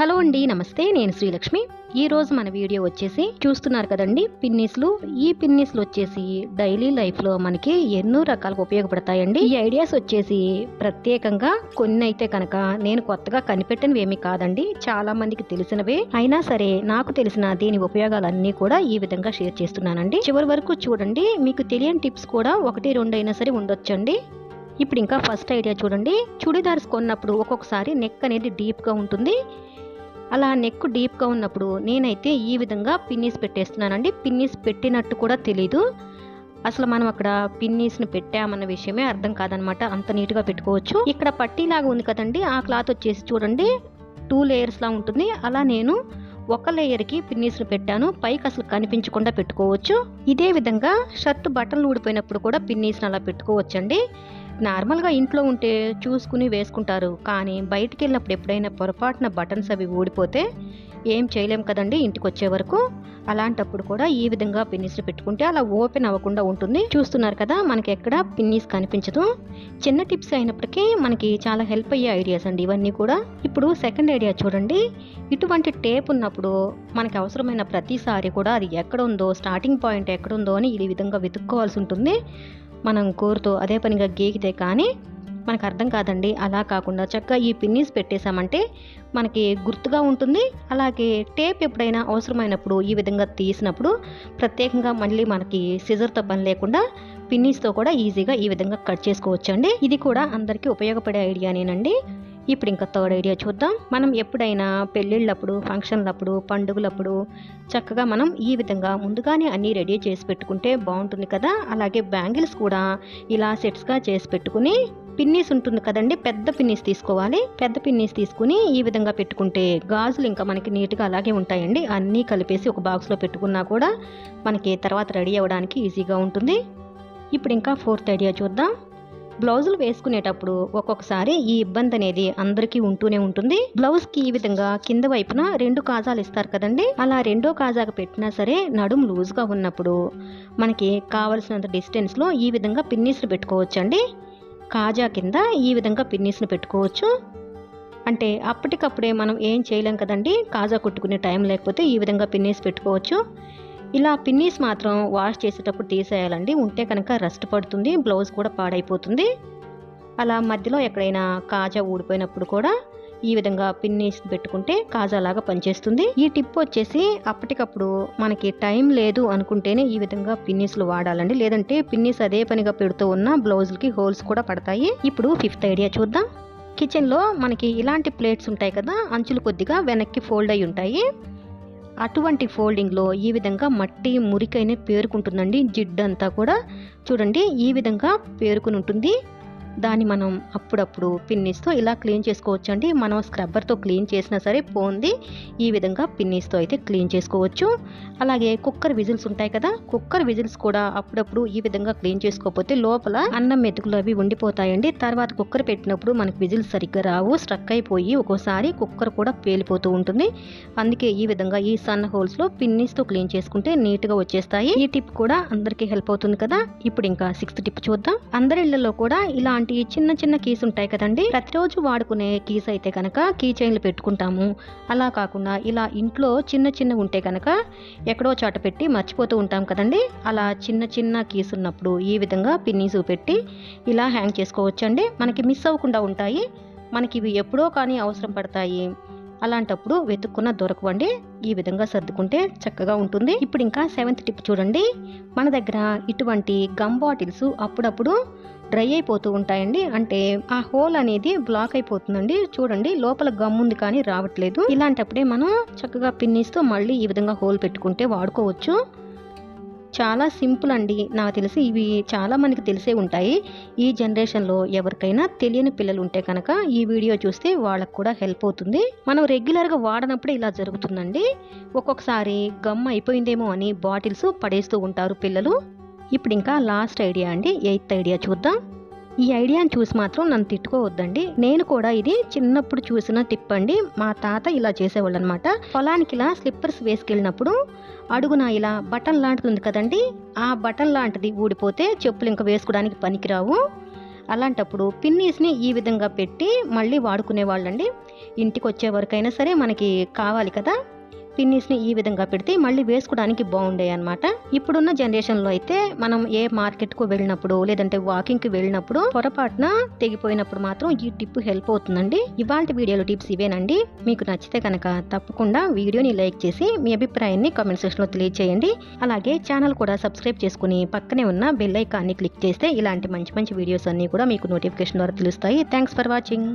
Hello అండి నమస్తే నేను శ్రీలక్ష్మి. ఈ రోజు మన వీడియో వచ్చేసి చూస్తున్నారు కదండి పిన్నిస్లు. ఈ పిన్నిస్లు వచ్చేసి డైలీ లైఫ్లో మనకి ఎన్నో రకాలుగా ఉపయోగపడతాయండి. ఈ ఐడియాస్ వచ్చేసి ప్రత్యేకంగా కొన్ని అయితే కనుక నేను కొత్తగా కనిపెట్టినవి ఏమి కాదండి చాలా మందికి తెలిసినవే. అయినా సరే నాకు తెలిసిన దీని ఉపయోగాలన్నీ కూడా ఈ విధంగా షేర్ చేస్తున్నానండి. చివరి వరకు చూడండి మీకు తెలియని టిప్స్ కూడా ఒకటి రెండు అయినా సరే ఉండొచ్చండి. ఇప్పుడు ఇంకా ఫస్ట్ ఐడియా చూడండి చుడిదార్స్ కొన్నప్పుడు ఒక్కొక్కసారి నెక్ అనేది డీప్గా ఉంటుంది. అలా నెక్ డీప్గా ఉన్నప్పుడు నేనైతే ఈ విధంగా పిన్నీస్ పెట్టేస్తున్నానండి. పిన్నీస్ పెట్టినట్టు కూడా తెలీదు. అసలు మనం అక్కడ పిన్నీస్ని పెట్టామన్న విషయమే అర్థం కాదనమాట. అంత నీట్గా పెట్టుకోవచ్చు. ఇక్కడ పట్టీలాగా ఉంది కదండి. ఆ క్లాత్ వచ్చేసి చూడండి. టూ లేయర్స్లా ఉంటుంది. అలా నేను ఒక లేయర్కి పిన్నీస్ని పెట్టాను. పైకి అసలు కనిపించకుండా పెట్టుకోవచ్చు. ఇదే విధంగా షర్ట్ బట్టలు ఊడిపోయినప్పుడు కూడా పిన్నీస్ని అలా పెట్టుకోవచ్చండి. నార్మల్గా ఇంట్లో ఉంటే చూసుకుని వేసుకుంటారు. కానీ బయటికి వెళ్ళినప్పుడు ఎప్పుడైనా పొరపాటున బటన్స్ అవి ఊడిపోతే ఏం చేయలేం కదండి ఇంటికి వచ్చే వరకు. అలాంటప్పుడు కూడా ఈ విధంగా పిన్నీస్ పెట్టుకుంటే అలా ఓపెన్ అవ్వకుండా ఉంటుంది. చూస్తున్నారు కదా మనకి ఎక్కడ పిన్నీస్ కనిపించదు. చిన్న టిప్స్ అయినప్పటికీ మనకి చాలా హెల్ప్ అయ్యే ఐడియాస్ అండి ఇవన్నీ కూడా. ఇప్పుడు సెకండ్ ఐడియా చూడండి. ఇటువంటి టేప్ ఉన్నప్పుడు మనకి అవసరమైన ప్రతిసారి కూడా అది ఎక్కడ ఉందో స్టార్టింగ్ పాయింట్ ఎక్కడ ఉందో అని ఈ విధంగా వెతుక్కోవాల్సి ఉంటుంది. మనం కోరుతూ అదే పనిగా గీకితే కానీ మనకు అర్థం కాదండి. అలా కాకుండా చక్కగా ఈ పిన్నీస్ పెట్టేశామంటే మనకి గుర్తుగా ఉంటుంది. అలాగే టేప్ ఎప్పుడైనా అవసరమైనప్పుడు ఈ విధంగా తీసినప్పుడు ప్రత్యేకంగా మళ్ళీ మనకి సిజర్తో పని లేకుండా పిన్నీస్తో కూడా ఈజీగా ఈ విధంగా కట్ చేసుకోవచ్చండి. ఇది కూడా అందరికీ ఉపయోగపడే ఐడియానేనండి. ఇప్పుడు ఇంకా థర్డ్ ఐడియా చూద్దాం. మనం ఎప్పుడైనా పెళ్ళిళ్ళప్పుడు ఫంక్షన్లప్పుడు పండుగలప్పుడు చక్కగా మనం ఈ విధంగా ముందుగానే అన్నీ రెడీ చేసి పెట్టుకుంటే బాగుంటుంది కదా. అలాగే బ్యాంగిల్స్ కూడా ఇలా సెట్స్గా చేసి పెట్టుకుని పిన్నీస్ ఉంటుంది కదండి పెద్ద పిన్నీస్ తీసుకోవాలి. పెద్ద పిన్నీస్ తీసుకుని ఈ విధంగా పెట్టుకుంటే గాజులు ఇంకా మనకి నీట్గా అలాగే ఉంటాయండి. అన్నీ కలిపేసి ఒక బాక్స్లో పెట్టుకున్నా కూడా మనకి తర్వాత రెడీ అవ్వడానికి ఈజీగా ఉంటుంది. ఇప్పుడు ఇంకా ఫోర్త్ ఐడియా చూద్దాం. బ్లౌజులు వేసుకునేటప్పుడు ఒక్కొక్కసారి ఈ ఇబ్బంది అనేది అందరికీ ఉంటూనే ఉంటుంది. బ్లౌజ్కి ఈ విధంగా కింద వైపున రెండు కాజాలు ఇస్తారు కదండి? అలా రెండో కాజాగా పెట్టినా సరే నడుము లూజ్గా ఉన్నప్పుడు మనకి కావలసినంత డిస్టెన్స్లో ఈ విధంగా పిన్నీస్లు పెట్టుకోవచ్చండి. కాజా కింద ఈ విధంగా పిన్నీస్ని పెట్టుకోవచ్చు. అంటే అప్పటికప్పుడే మనం ఏం చేయలేం కదండి? కాజా కుట్టుకునే టైం లేకపోతే ఈ విధంగా పిన్నీస్ పెట్టుకోవచ్చు. ఇలా పిన్నీస్ మాత్రం వాష్ చేసేటప్పుడు తీసేయాలండి. ఉంటే కనుక రస్ట్ పడుతుంది బ్లౌజ్ కూడా పాడైపోతుంది. అలా మధ్యలో ఎక్కడైనా కాజా ఊడిపోయినప్పుడు కూడా ఈ విధంగా పిన్నీస్ పెట్టుకుంటే కాజాలాగా పనిచేస్తుంది. ఈ టిప్ వచ్చేసి అప్పటికప్పుడు మనకి టైం లేదు అనుకుంటేనే ఈ విధంగా పిన్నీస్లు వాడాలండి. లేదంటే పిన్నీస్ అదే పనిగా పెడుతూ ఉన్న బ్లౌజ్లకి హోల్స్ కూడా పడతాయి. ఇప్పుడు ఫిఫ్త్ ఐడియా చూద్దాం. కిచెన్లో మనకి ఇలాంటి ప్లేట్స్ ఉంటాయి కదా అంచులు కొద్దిగా వెనక్కి ఫోల్డ్ అయి ఉంటాయి. అటువంటి ఫోల్డింగ్లో ఈ విధంగా మట్టి మురికైన పేరుకుంటుందండి. జిడ్డంతా కూడా చూడండి ఈ విధంగా పేరుకుని ఉంటుంది దాన్ని మనం అప్పుడప్పుడు పిన్నిస్తో ఇలా క్లీన్ చేసుకోవచ్చండి. మనం స్క్రబ్బర్తో క్లీన్ చేసినా సరే పోంది. ఈ విధంగా పిన్నిస్తో అయితే క్లీన్ చేసుకోవచ్చు. అలాగే కుక్కర్ విజిల్స్ ఉంటాయి కదా కుక్కర్ విజిల్స్ కూడా అప్పుడప్పుడు ఈ విధంగా క్లీన్ చేసుకోకపోతే లోపల అన్నం మెతుకులు అవి ఉండిపోతాయండి. తర్వాత కుక్కర్ పెట్టినప్పుడు మనకి విజిల్స్ సరిగ్గా రావు స్ట్రక్ అయిపోయి ఒక్కోసారి కుక్కర్ కూడా పేలిపోతూ ఉంటుంది. అందుకే ఈ విధంగా ఈ సన్న హోల్స్లో పిన్నిస్తో క్లీన్ చేసుకుంటే నీట్గా వచ్చేస్తాయి. ఈ టిప్ కూడా అందరికీ హెల్ప్ అవుతుంది కదా. ఇప్పుడు ఇంకా సిక్స్త్ టిప్ చూద్దాం. అందరి ఇళ్ళలో కూడా ఇలా ఇలాంటి చిన్న చిన్న కీస్ ఉంటాయి కదండి? ప్రతిరోజు వాడుకునే కీస్ అయితే కనుక కీ చైన్లు పెట్టుకుంటాము. అలా కాకుండా ఇలా ఇంట్లో చిన్న చిన్న ఉంటే కనుక ఎక్కడో చాట పెట్టి మర్చిపోతూ ఉంటాం కదండి? అలా చిన్న చిన్న కీస్ ఉన్నప్పుడు ఈ విధంగా పిన్నీసు పెట్టి ఇలా హ్యాంగ్ చేసుకోవచ్చండి. మనకి మిస్ అవ్వకుండా ఉంటాయి. మనకి ఇవి ఎప్పుడో కానీ అవసరం పడతాయి. అలాంటప్పుడు వెతుక్కున్న దొరకవండి. ఈ విధంగా సర్దుకుంటే చక్కగా ఉంటుంది. ఇప్పుడు ఇంకా సెవెంత్ టిప్ చూడండి. మన దగ్గర ఇటువంటి గమ్ బాటిల్స్ అప్పుడప్పుడు డ్రై అయిపోతూ ఉంటాయండి. అంటే ఆ హోల్ అనేది బ్లాక్ అయిపోతుందండి. చూడండి లోపల గమ్ ఉంది కానీ రావట్లేదు. ఇలాంటప్పుడే మనం చక్కగా పిన్నిస్తో మళ్ళీ ఈ విధంగా హోల్ పెట్టుకుంటే వాడుకోవచ్చు. చాలా సింపుల్ అండి. నాకు తెలిసి ఇవి చాలా మందికి తెలిసే ఉంటాయి. ఈ జనరేషన్లో ఎవరికైనా తెలియని పిల్లలు ఉంటే కనుక ఈ వీడియో చూస్తే వాళ్ళకు కూడా హెల్ప్ అవుతుంది. మనం రెగ్యులర్గా వాడనప్పుడు ఇలా జరుగుతుందండి. ఒక్కొక్కసారి గమ్ అయిపోయిందేమో అని బాటిల్స్ పడేస్తూ ఉంటారు పిల్లలు. ఇప్పుడు ఇంకా లాస్ట్ ఐడియా అండి ఎయిత్ ఐడియా చూద్దాం. ఈ ఐడియాని చూసి మాత్రం నన్ను తిట్టుకోవద్దండి. నేను కూడా ఇది చిన్నప్పుడు చూసిన టిప్ అండి. మా తాత ఇలా చేసేవాళ్ళు అనమాట పొలానికి ఇలా స్లిప్పర్స్ వేసుకెళ్ళినప్పుడు అడుగున ఇలా బటన్ లాంటిది ఉంది కదండి ఆ బటన్ లాంటిది ఊడిపోతే చెప్పులు ఇంకా వేసుకోవడానికి పనికిరావు. అలాంటప్పుడు పిన్నీస్ని ఈ విధంగా పెట్టి మళ్ళీ వాడుకునే వాళ్ళండి ఇంటికి వచ్చే వరకైనా సరే మనకి కావాలి కదా. పిన్నీస్ని ఈ విధంగా పెడితే మళ్ళీ వేసుకోవడానికి బాగుండే అనమాట ఇప్పుడున్న జనరేషన్లో అయితే మనం ఏ మార్కెట్కు వెళ్ళినప్పుడు లేదంటే వాకింగ్కి వెళ్ళినప్పుడు పొరపాటున తెగిపోయినప్పుడు మాత్రం ఈ టిప్ హెల్ప్ అవుతుందండి. ఇవాళ వీడియోలో టిప్స్ ఇవేనండి. మీకు నచ్చితే కనుక తప్పకుండా వీడియోని లైక్ చేసి మీ అభిప్రాయాన్ని కామెంట్ సెక్షన్లో తెలియజేయండి అలాగే ఛానల్ కూడా సబ్స్క్రైబ్ చేసుకుని పక్కనే ఉన్న బెల్ ఐకాన్ని క్లిక్ చేస్తే ఇలాంటి మంచి మంచి వీడియోస్ అన్నీ కూడా మీకు నోటిఫికేషన్ ద్వారా తెలుస్తాయి. Thanks for watching